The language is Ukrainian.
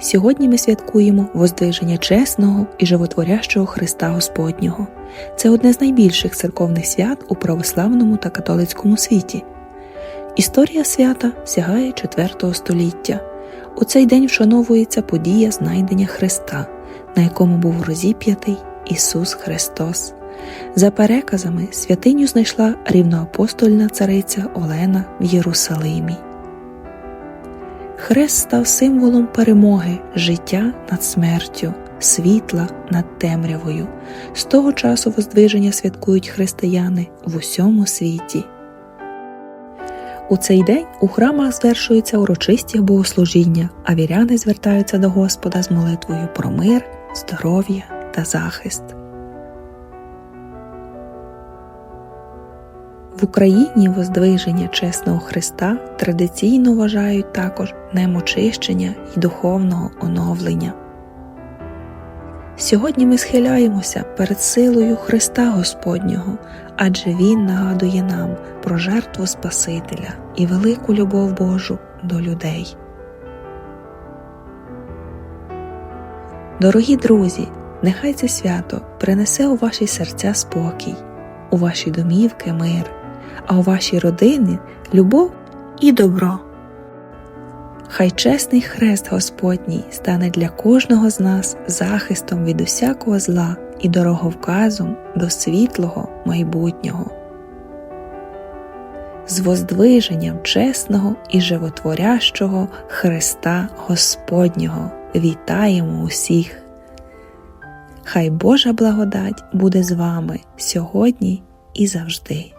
Сьогодні ми святкуємо воздвиження чесного і животворящого Христа Господнього. Це одне з найбільших церковних свят у православному та католицькому світі. Історія свята сягає IV століття. У цей день вшановується подія знайдення Христа, на якому був розіп'ятий Ісус Христос. За переказами, святиню знайшла рівноапостольна цариця Олена в Єрусалимі. Хрест став символом перемоги, життя над смертю, світла над темрявою. З того часу воздвиження святкують християни в усьому світі. У цей день у храмах звершуються урочисті богослужіння, а віряни звертаються до Господа з молитвою про мир, здоров'я та захист. В Україні воздвиження чесного Христа традиційно вважають також днем очищення і духовного оновлення. Сьогодні ми схиляємося перед силою Христа Господнього, адже Він нагадує нам про жертву Спасителя і велику любов Божу до людей. Дорогі друзі, нехай це свято принесе у ваші серця спокій, у ваші домівки мир, а у вашій родині любов і добро. Хай чесний хрест Господній стане для кожного з нас захистом від усякого зла і дороговказом до світлого майбутнього. З воздвиженням чесного і животворящого Христа Господнього вітаємо усіх. Хай Божа благодать буде з вами сьогодні і завжди.